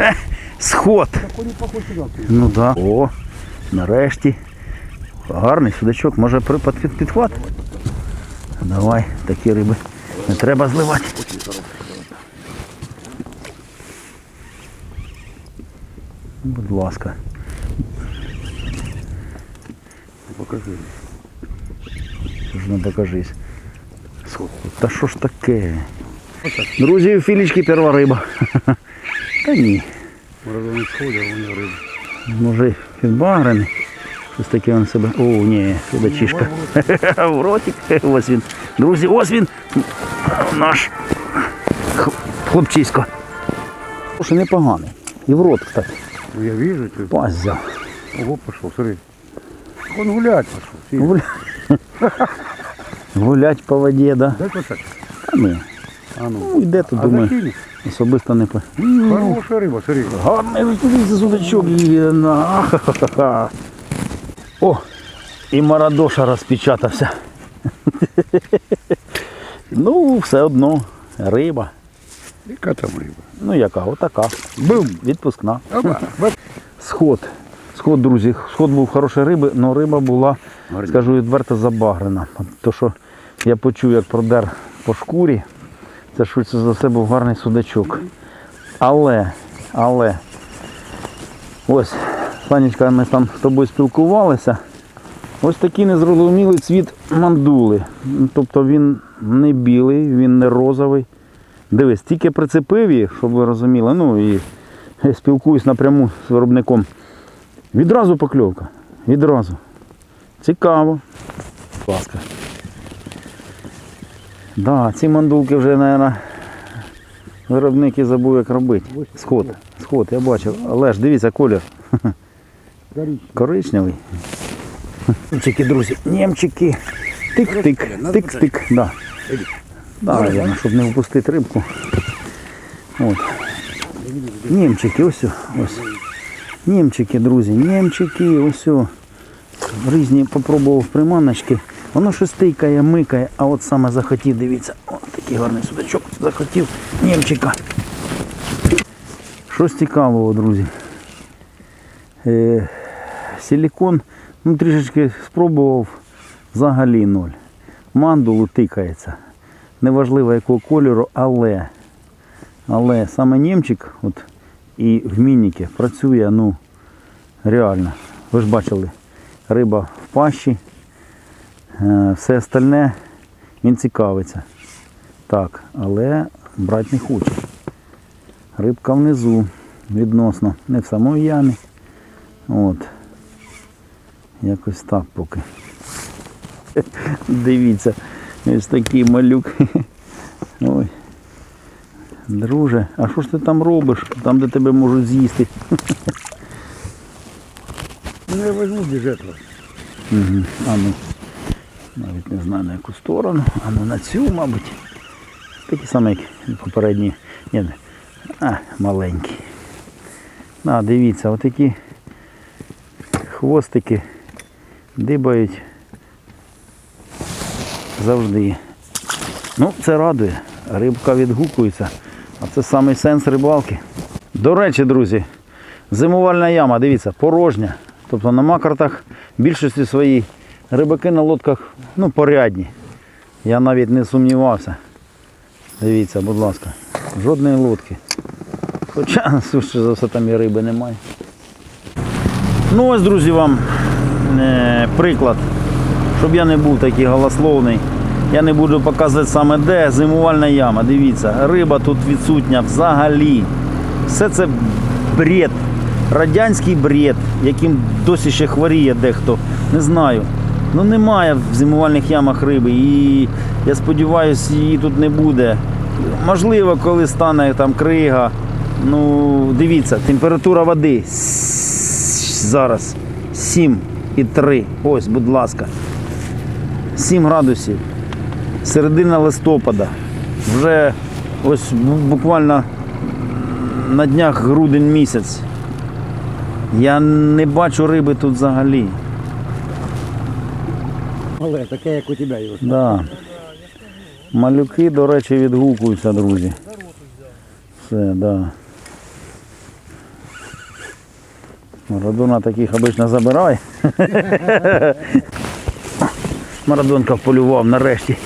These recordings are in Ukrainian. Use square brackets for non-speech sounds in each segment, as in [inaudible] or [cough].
Е, сход. Ну. Да. О, нарешті. Гарний судачок, може під, під, підхват? Давай, такі риби не треба зливати. Будь ласка. Покажи. Не докажись. Та що ж таке? Друзі, у філічки перша риба. [laughs] Та ні. Сходив, у нього риба. Може підбагрений. Щось таке він себе. О, ні, судачишка. [laughs] В ротик. Ось він. Друзі, ось він. Наш хлопчисько. Що непоганий. І в рот, кстати. Ну я вижу, ты. Пась взяв. Ого, пошел, смотри. Он гулять пошел. Сильно. Гуля- [laughs] Гулять по воді, да? Дай кусать. Та ні. А ну. Ну, йде тут, думаю, закинь. особисто не по. Хорошая рыба, смотри. Гарний дивіться, судачок. [laughs] О! І Марадоша розпечатався. [laughs] ну, все одно. Риба. Яка там риба? Ну яка, отака. Бум! Відпускна. Опа. [laughs] Сход. Сход, друзі. Сход був хорошої риби, але риба була, скажу відверто, забагрена. То, що я почув, як продер по шкурі, це швидше за все був гарний судачок. Але, але, ось, Санечка, ми там з тобою спілкувалися. Ось такий незрозумілий цвіт мандули. Тобто він не білий, він не розовий. Дивись, тільки прицепив її, щоб ви розуміли, ну і спілкуюсь напряму з виробником. Відразу покльовка. Відразу. Цікаво. Будь ласка. Да, ці мандулки вже, мабуть, виробники забув, як робити. Сход. Сход, я бачив. Але ж дивіться, колір. Коричневий. Німчики, друзі, німчики. Тик-тик, тик-тик. Да. Да, наверное, щоб не впустити рибку. От. Німчики, ось. ось. Німчики, друзі, німчики, ось. Різні попробував приманочки. Воно щось тикає, микає, а от саме захотів, дивіться, о, такий гарний судачок, захотів німчика. Щось цікавого, друзі. Е, силікон, ну трішечки спробував, взагалі ноль. Мандулу тикається. Неважливо якого кольору, але, але саме німчик от, і в мініки працює ну, реально. Ви ж бачили, риба в пащі, все остальне він цікавиться. Так, але брати не хоче. Рибка внизу відносно, не в самій ямі. От. Якось так поки. [laughs] Дивіться, ось такий малюк. [laughs] Ой. Друже, а що ж ти там робиш? Там, де тебе можуть з'їсти. [laughs] Ну я возьму без. Угу. А ну, навіть не знаю на яку сторону. А ну на цю, мабуть. Такі самі, як попередні. Ні. А, маленькі. А, дивіться, отакі хвостики дибають завжди. Ну, це радує. Рибка відгукується. А це самий сенс рибалки. До речі, друзі, зимувальна яма, дивіться, порожня. Тобто на макартах більшості своїй рибаки на лодках ну, порядні. Я навіть не сумнівався. Дивіться, будь ласка, жодної лодки. Хоча, [laughs] суще за все, там і риби немає. Ну ось, друзі, вам е, приклад, щоб я не був такий голословний. Я не буду показувати саме де зимувальна яма. Дивіться, риба тут відсутня взагалі. Все це бред, радянський бред, яким досі ще хворіє дехто. Не знаю. Ну немає в зимувальних ямах риби. І я сподіваюся, її тут не буде. Можливо, коли стане там крига. Ну, дивіться, температура води зараз 7,3. Ось, будь ласка. 7 градусів. Середина листопада. Вже ось буквально на днях грудень місяць. Я не бачу риби тут взагалі. Але таке, як у тебе його. Да. Малюки, до речі, відгукуються, друзі. Все, да. Марадона таких обично забирає. [laughs] Марадонка полював нарешті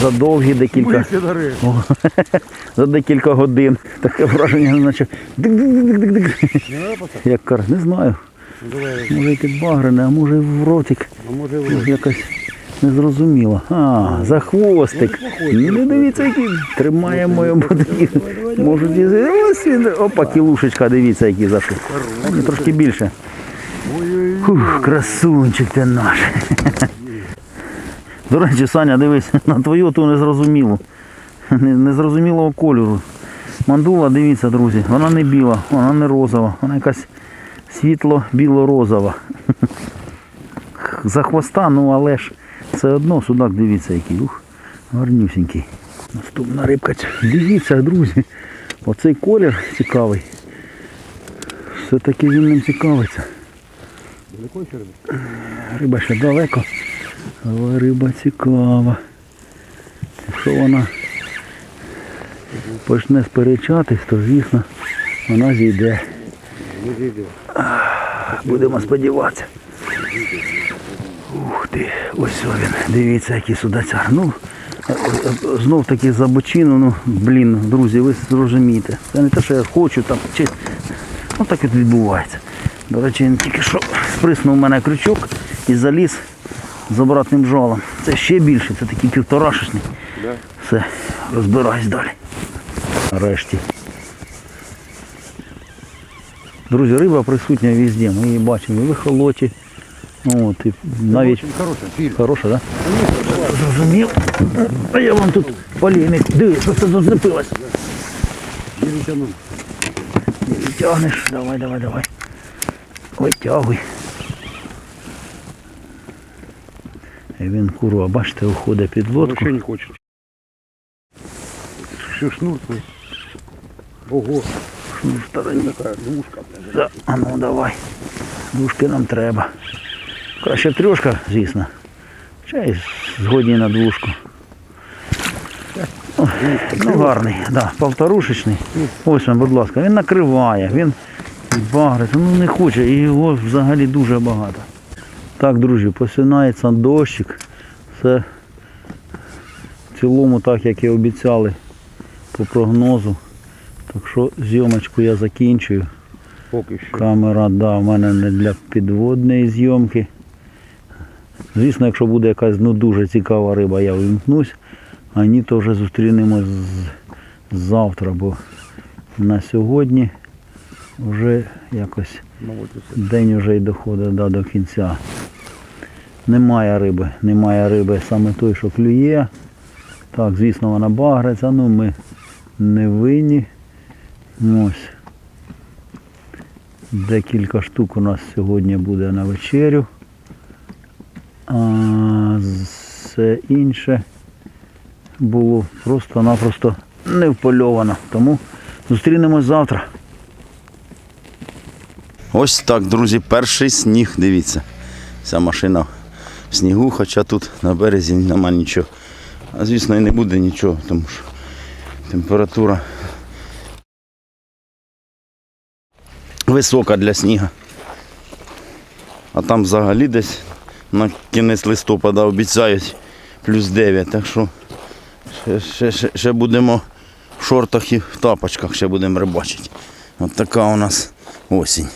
за довгі декілька, [laughs] за декілька годин. Таке враження, наче? Як кар, не знаю. Може і підбагрене, а може і в ротик. а може в Якось незрозуміло. А, за хвостик. Ну дивіться, який тримає мою ботинку. Можуть і ось він. Опа, кілушечка, дивіться, який зашов. Ні, Трошки більше. Фух, красунчик ти наш. До речі, Саня, дивись, на твою ту незрозумілу. Незрозумілого кольору. Мандула, дивіться, друзі, вона не біла, вона не розова, вона якась світло-біло-розова. За хвоста, ну але ж все одно судак, дивіться, який. Ух, гарнюсінький. Наступна рибка. Дивіться, друзі, оцей колір цікавий. Все-таки він ним цікавиться. Далеко ще риби? Риба ще далеко, але риба цікава. Якщо вона почне сперечатись, то звісно вона зійде. Будемо сподіватися. Ти, ось він. Дивіться, який судацяр. Ну, знов таки за бочину, ну, блін, друзі, ви зрозумієте. Це не те, що я хочу там. Чи... Ну так от відбувається. До речі, він тільки що сприснув у мене крючок і заліз з обратним жалом. Це ще більше, це такий півторашечний. Да. Все, розбираюсь далі. Нарешті. Друзі, риба присутня везде. Ми її бачимо і в ехолоті. Ну, От, і навіть Очень хороший фільм. хороша? Да? Зрозумів. А я вам тут полійник. Дивись, що це зацепилось. Не відтягнеш. Давай, давай, давай. Витягуй. І він курва, бачите, уходить під лодку. Вообще не хочет. Все шнур твой. Ого. Шнур. Такая двушка. блядь. Да, а ну давай. Дужки нам треба. Краще трьошка, звісно. Чай згодні на двушку. Ну гарний, да, полторушечний. Ось він, будь ласка, він накриває, він багриться, ну не хоче, і його взагалі дуже багато. Так, друзі, посинається дощик. Все в цілому так, як і обіцяли по прогнозу. Так що зйомочку я закінчую. Поки що. Камера, да, в мене не для підводної зйомки. Звісно, якщо буде якась ну, дуже цікава риба, я вимкнусь. А ні, вже зустрінемось завтра, бо на сьогодні вже якось день вже й доходить да, до кінця. Немає риби, немає риби саме той, що клює. Так, звісно, вона багриться, ну ми не винні. Ось. Декілька штук у нас сьогодні буде на вечерю. А все інше було просто-напросто не впольовано. Тому зустрінемось завтра. Ось так, друзі, перший сніг, дивіться. Ця машина в снігу, хоча тут на березі нема нічого. А звісно і не буде нічого, тому що температура висока для сніга. А там взагалі десь на кінець листопада обіцяють плюс 9. Так що ще, ще, ще, будемо в шортах і в тапочках ще будемо рибачити. От така у нас осінь.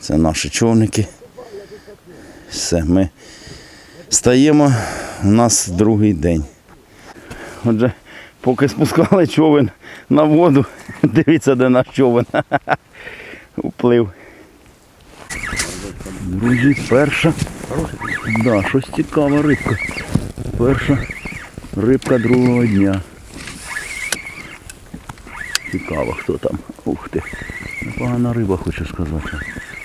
Це наші човники. Все, ми стаємо, у нас другий день. Отже, поки спускали човен на воду, [laughs] дивіться, де наш човен. [laughs] Уплив. Друзі, перша. Да, щось цікава рибка. Перша рибка другого дня. Цікаво, хто там. Ух ти. Непогана риба, хочу сказати.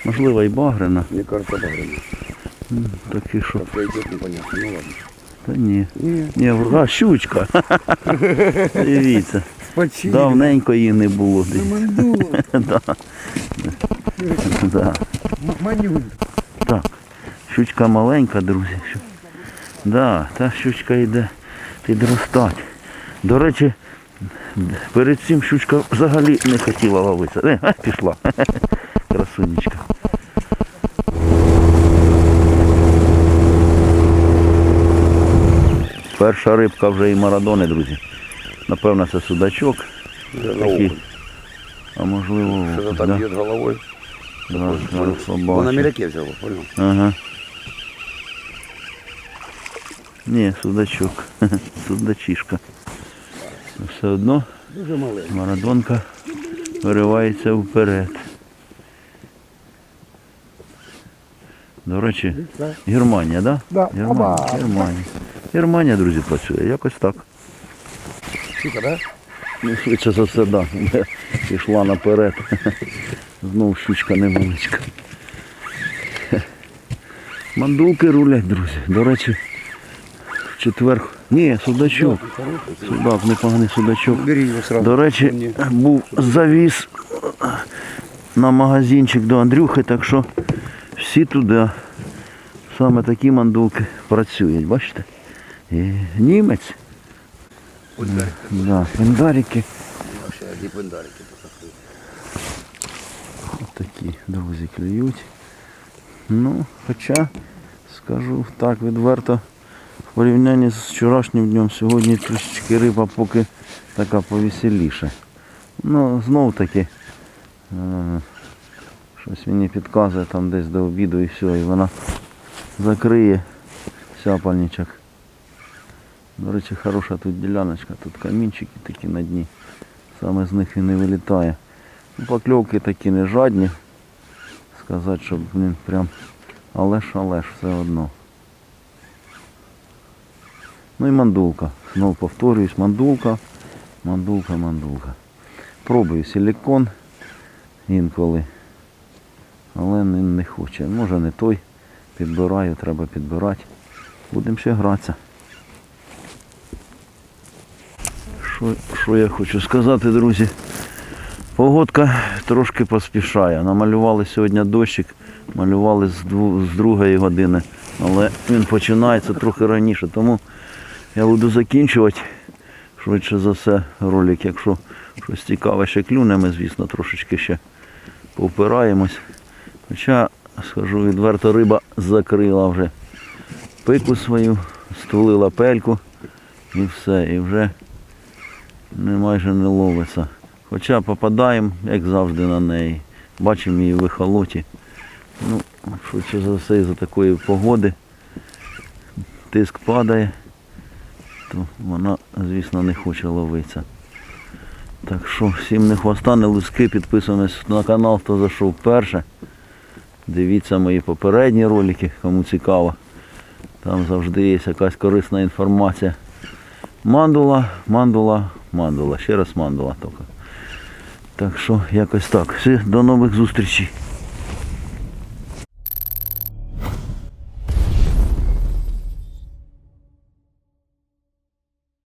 Можливо, і багрена. Мне кажется, багряный. Такі що. Как пойдет, непонятно. Ну ладно. Та ні. Не, Ні, а, щучка. [laughs] Дивіться. почти. Давненько її не було. десь. [laughs] Да. Да. Манюнь. Щучка маленька, друзі. Так, Да, Та щучка йде підростати. До речі, перед цим щучка взагалі не хотіла ловитися. Не, а, пішла. [laughs] Красунечка. Перша рибка вже і марадони, друзі. Напевно, це судачок. Такий. А можливо. Що там да? б'ють головою. Да, Вона міряки взяла, понял? Ага. Ні, судачок. [laughs] Судачишка. Все одно марадонка виривається вперед. До речі, Германія, так? Да. Да? Германія, Германія. Германія, друзі, працює. Якось так. Сука, да? Ну, швидше за все. Да. Пішла наперед. [laughs] Знов щучка невеличка. Мандулки рулять, друзі. До речі, четвер. Ні, судачок. Судак, непоганий судачок. До речі, був завіз на магазинчик до Андрюхи, так що всі туди. Саме такі мандулки працюють, бачите? І німець. Да, пендарики. Пендарики. Такі друзі клюють. Ну, хоча, скажу так відверто, порівнянні з вчорашнім днем, сьогодні трішечки риба поки така повеселіша. Ну, знов таки, е, щось мені підказує там десь до обіду і все, і вона закриє сяпальничок. До речі, хороша тут діляночка, тут камінчики такі на дні. Саме з них і вилітає. Ну, Покльовки такі не жадні. Сказати, щоб блін, прям але ж, але ж, все одно. Ну і мандулка. Знову повторююсь, мандулка, мандулка, мандулка. Пробую силікон інколи. Але не, хоче. Може не той. Підбираю, треба підбирати. Будемо ще гратися. Що, що я хочу сказати, друзі? Погодка трошки поспішає. Намалювали сьогодні дощик, малювали з другої години, але він починається трохи раніше. Тому я буду закінчувати швидше за все ролик. Якщо щось цікаве ще клюне, ми, звісно, трошечки ще повпираємось. Хоча, скажу відверто, риба закрила вже пику свою, стулила пельку і все. І вже не майже не ловиться. Хоча попадаємо, як завжди, на неї. Бачимо її в ехолоті. Ну, швидше за все, за такої погоди тиск падає, то вона, звісно, не хоче ловитися. Так що всім не хвоста, не луски, підписуємось на канал, хто зайшов перше. Дивіться мої попередні ролики, кому цікаво. Там завжди є якась корисна інформація. Мандула, мандула, мандула. Ще раз мандула тільки. Так що якось так. Все, до нових зустрічей.